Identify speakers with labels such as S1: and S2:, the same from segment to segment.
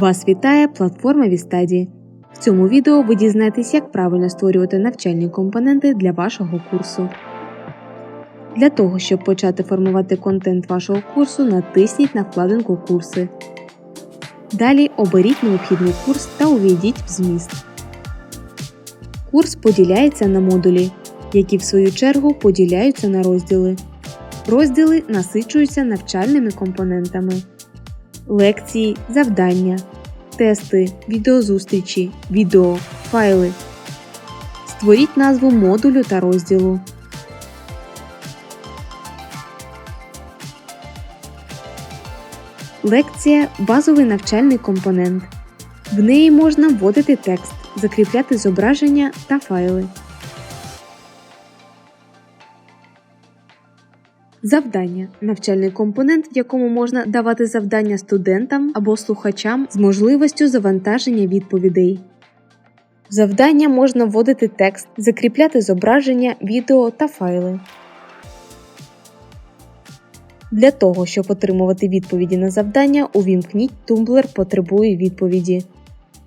S1: Вас вітає платформа Вістаді. В цьому відео ви дізнаєтесь, як правильно створювати навчальні компоненти для вашого курсу. Для того, щоб почати формувати контент вашого курсу, натисніть на вкладинку Курси. Далі оберіть необхідний курс та увійдіть в зміст. Курс поділяється на модулі, які в свою чергу поділяються на розділи. Розділи насичуються навчальними компонентами лекції, завдання, тести, відеозустрічі, відео, файли. Створіть назву модулю та розділу. Лекція базовий навчальний компонент. В неї можна вводити текст, закріпляти зображення та файли. Завдання навчальний компонент, в якому можна давати завдання студентам або слухачам з можливістю завантаження відповідей. Завдання можна вводити текст, закріпляти зображення, відео та файли. Для того, щоб отримувати відповіді на завдання, увімкніть тумблер потребує відповіді.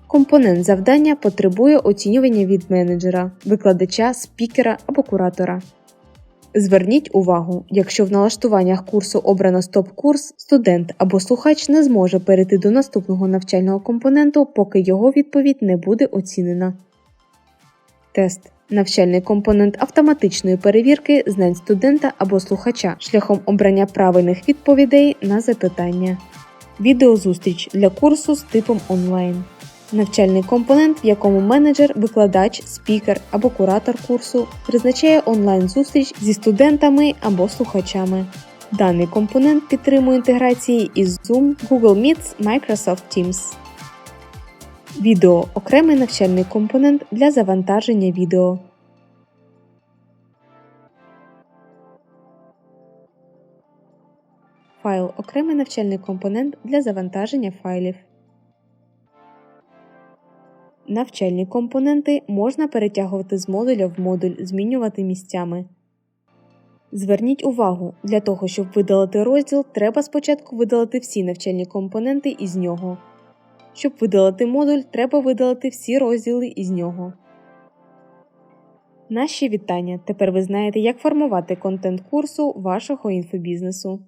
S1: Компонент завдання потребує оцінювання від менеджера, викладача, спікера або куратора. Зверніть увагу, якщо в налаштуваннях курсу обрано стоп-курс, студент або слухач не зможе перейти до наступного навчального компоненту, поки його відповідь не буде оцінена. Тест навчальний компонент автоматичної перевірки знань студента або слухача шляхом обрання правильних відповідей на запитання. Відеозустріч для курсу з типом онлайн. Навчальний компонент, в якому менеджер, викладач, спікер або куратор курсу призначає онлайн-зустріч зі студентами або слухачами. Даний компонент підтримує інтеграції із Zoom, Google Meets, Microsoft Teams. Відео окремий навчальний компонент для завантаження відео. Файл окремий навчальний компонент для завантаження файлів. Навчальні компоненти можна перетягувати з модуля в модуль, змінювати місцями. Зверніть увагу, для того, щоб видалити розділ, треба спочатку видалити всі навчальні компоненти із нього. Щоб видалити модуль, треба видалити всі розділи із нього. Наші вітання! Тепер ви знаєте, як формувати контент курсу вашого інфобізнесу.